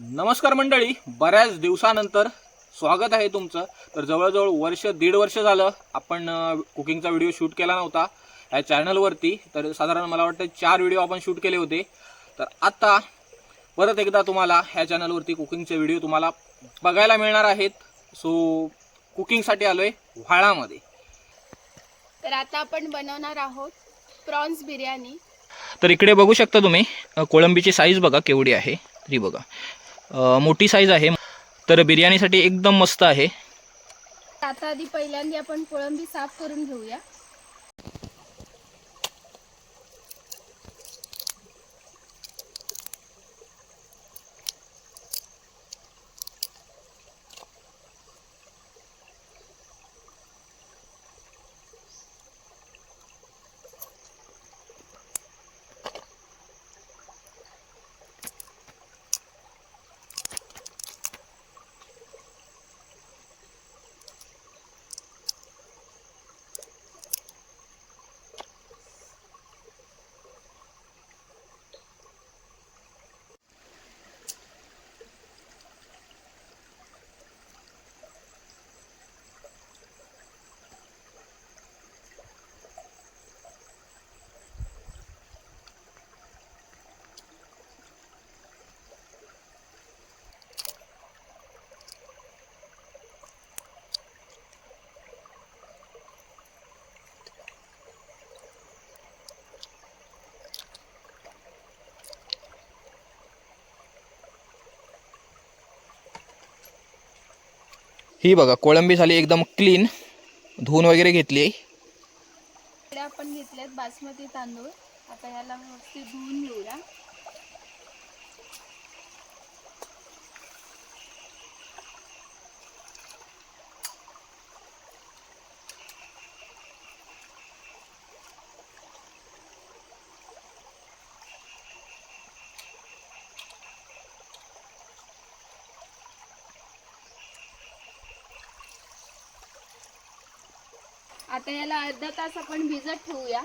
नमस्कार मंडळी बऱ्याच दिवसानंतर स्वागत आहे तुमचं. तर जवळजवळ वर्ष दीड वर्ष झालं आपण कुकिंगचा व्हिडिओ शूट केला नव्हता. या चॅनलवरती तर साधारण मला वाटतं चार व्हिडिओ आपण शूट केले होते. तर आता परत एकदा तुम्हाला ह्या चॅनलवरती कुकिंगचे व्हिडिओ तुम्हाला बघायला मिळणार आहेत. सो कुकिंगसाठी आलो आहे व्हाळामध्ये. तर आता आपण बनवणार आहोत प्रॉन्स बिर्याणी. तर इकडे बघू शकता तुम्ही कोळंबीची साईज बघा केवढी आहे. तरी बघा. मोठी साईज आहे. तर बिर्याणीसाठी एकदम मस्त आहे. आता आधी पहिल्यांदा आपण कोळंबी साफ करून घेऊया. ही बघा कोळंबी झाली एकदम क्लीन धुवून वगैरे घेतली इकडे आपण घेतल्यात बासमती तांदूळ. आता याला व्यवस्थित धुवून घेऊया. आता याला अर्धा तास आपण भिजत ठेवूया.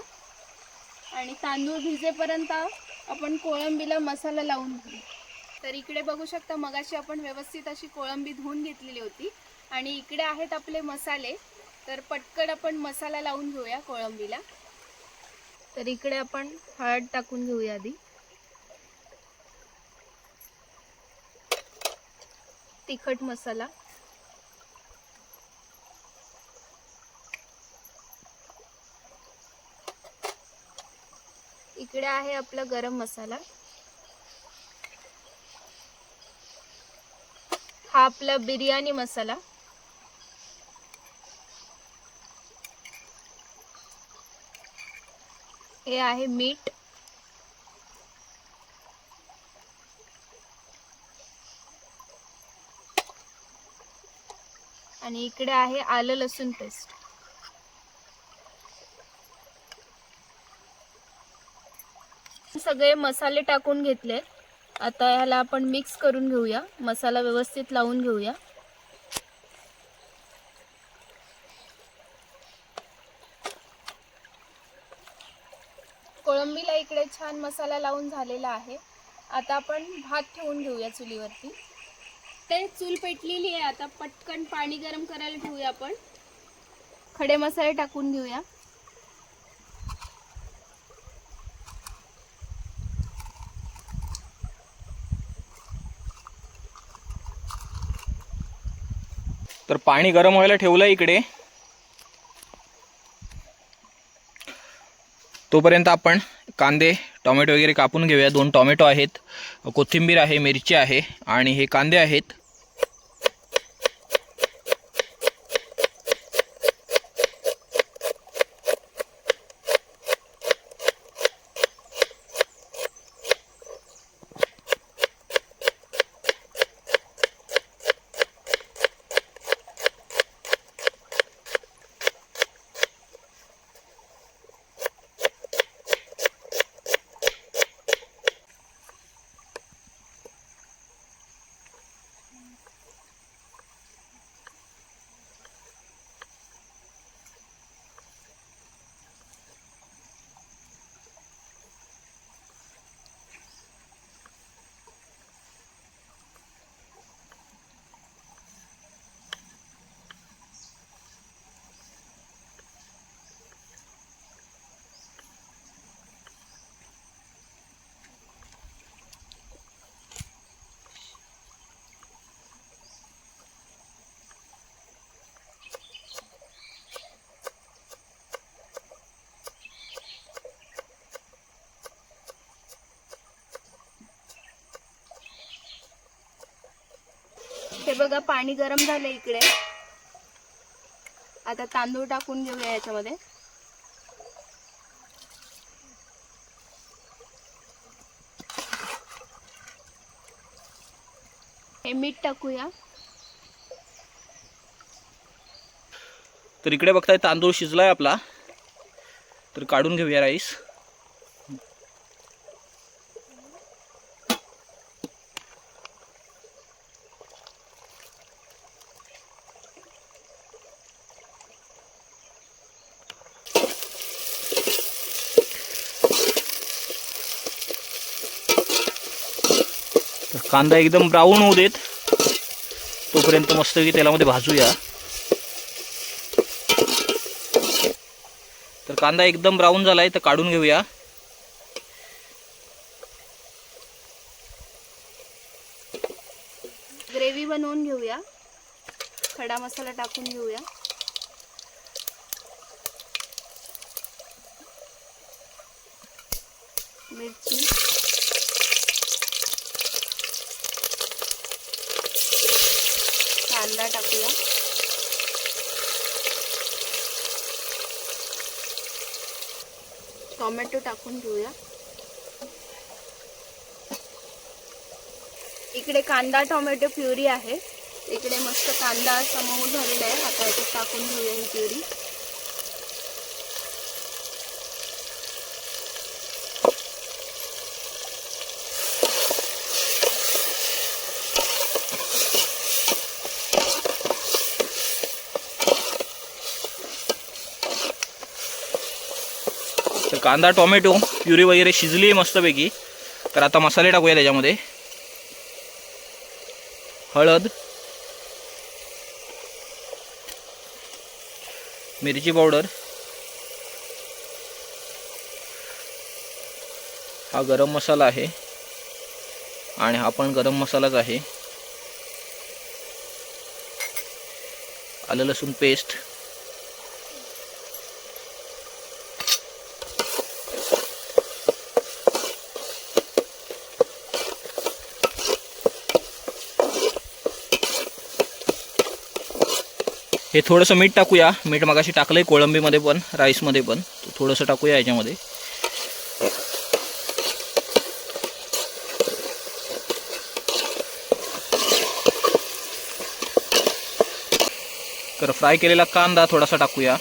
आणि तांदूळ भिजेपर्यंत आपण कोळंबीला मसाला लावून घेऊ. तर इकडे बघू शकता मगाशी आपण व्यवस्थित अशी कोळंबी धुवून घेतलेली होती. आणि इकडे आहेत आपले मसाले. तर पटकन आपण मसाला लावून घेऊया कोळंबीला. तर इकडे आपण हळद टाकून घेऊया आधी. तिखट मसाला. इकडे आहे आपला गरम मसाला. हा आपला बिर्याणी मसाला. हे आहे मीठ. आणि इकडे आहे आलं लसूण पेस्ट. सगळे मसाले टाकून घेतले. आता ह्याला आपण मिक्स करून घेऊया. मसाला व्यवस्थित लावून घेऊया. कोळंबीला इकडे छान मसाला लावून झालेला आहे. आता आपण भात ठेवून घेऊया चुलीवरती. ते चूल पेटलेली आहे. आता पटकन पाणी गरम करायला ठेवूया आपण. खडे मसाले टाकून घेऊया. तर पाणी गरम व्हायला ठेवलं इकडे. तोपर्यंत आपण कांदे टोमॅटो वगैरे कापून घेऊया. दोन टोमॅटो आहेत. कोथिंबीर आहे मिरची आहे आणि हे कांदे आहेत. हे बघा पाणी गरम झालं इकडे. आता तांदूळ टाकून घेऊया याच्यामध्ये. हे मीठ टाकूया. तर इकडे बघताय तांदूळ शिजलाय आपला. तर काढून घेऊया राईस. तर कांदा एकदम ब्राऊन होऊ देत. तोपर्यंत मस्त की तेलामध्ये भाजूया. तर कांदा एकदम ब्राऊन झालाय तर काढून घेऊया. ग्रेव्ही बनवून घेऊया. खडा मसाला टाकून घेऊया मिरची कांदा टाकूया टोमॅटो टाकून घेऊया. इकडे कांदा टोमॅटो प्युरी आहे. इकडे मस्त कांदा असा मऊ झालेला आहे. आता याच्यात टाकून घेऊया ही प्युरी. तर कांदा टोमॅटो प्युरी वगैरे शिजली आहे मस्तपैकी. तर आता मसाले टाकूया त्याच्यामध्ये. हळद मिरची पावडर हा गरम मसाला आहे. आणि हा पण गरम मसालाच आहे. आलं लसूण पेस्ट हे थोडंसं मीठ टाकूया. मीठ मगाशी टाकलं आहे कोळंबीमध्ये पण राईसमध्ये पण. थोडंसं टाकूया याच्यामध्ये. तर फ्राय केलेला कांदा थोडासा टाकूया.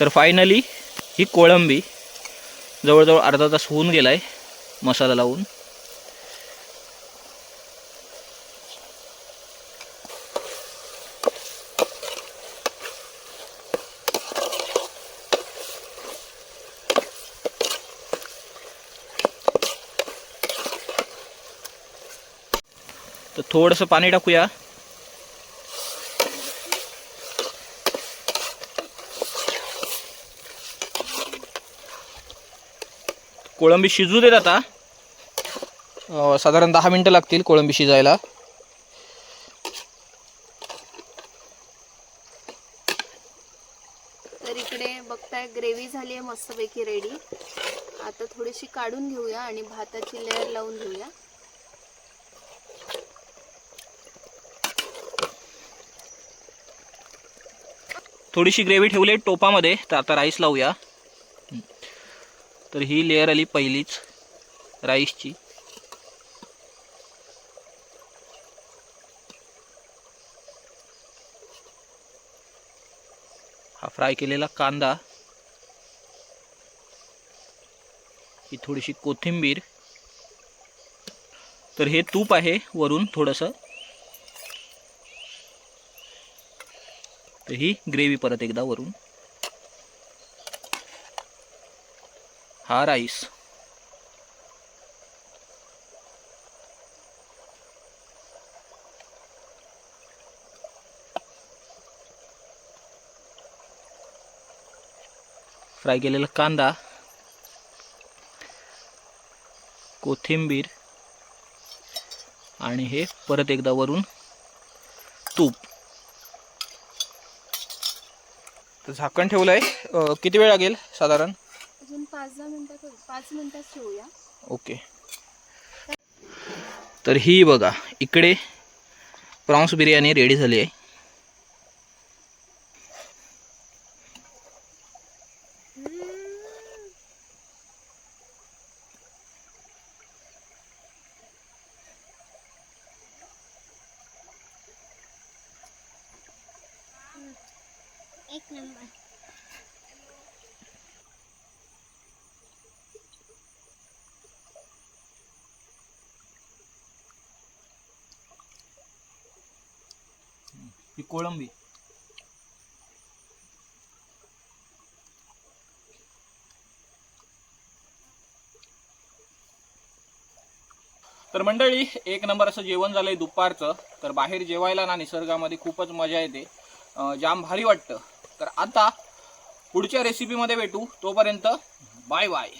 तर फायनली ही कोळंबी. जवळजवळ अर्धा तास होऊन गेला आहे मसाला लावून. तर थोडंसं पाणी टाकूया. कोळंबी शिजू देत आता. साधारण दहा मिनटं लागतील कोळंबी शिजायला. तर इकडे बघताय ग्रेव्ही झाली आहे मस्तपैकी रेडी आता थोडीशी काढून घेऊया आणि भाताची लेअर लावून घेऊया. थोडीशी ग्रेव्ही ठेवली आहे टोपामध्ये तर आता राईस लावूया. तर ही लेअर आली पहिलीच राईसची हा फ्राय केलेला कांदा. ही थोडीशी कोथिंबीर. तर हे तूप आहे वरून थोडंसं. तर ही ग्रेव्ही परत एकदा वरून. हा राईस फ्राय केलेला कांदा कोथिंबीर. आणि हे परत एकदा वरून तूप. तर झाकण ठेवलं आहे किती वेळ लागेल साधारण? पाच दहा मिनिटात ओके. तर ही बघा इकडे प्रॉन्स बिर्याणी रेडी झाली आहे. एक नंबर. कोळंबी. तर मंडळी एक नंबर असं जेवण झालंय दुपारचं. तर बाहेर जेवायला ना निसर्गामध्ये खूपच मजा येते. जाम भारी वाटतं. तर आता पुढच्या रेसिपीमध्ये भेटू. तोपर्यंत बाय बाय.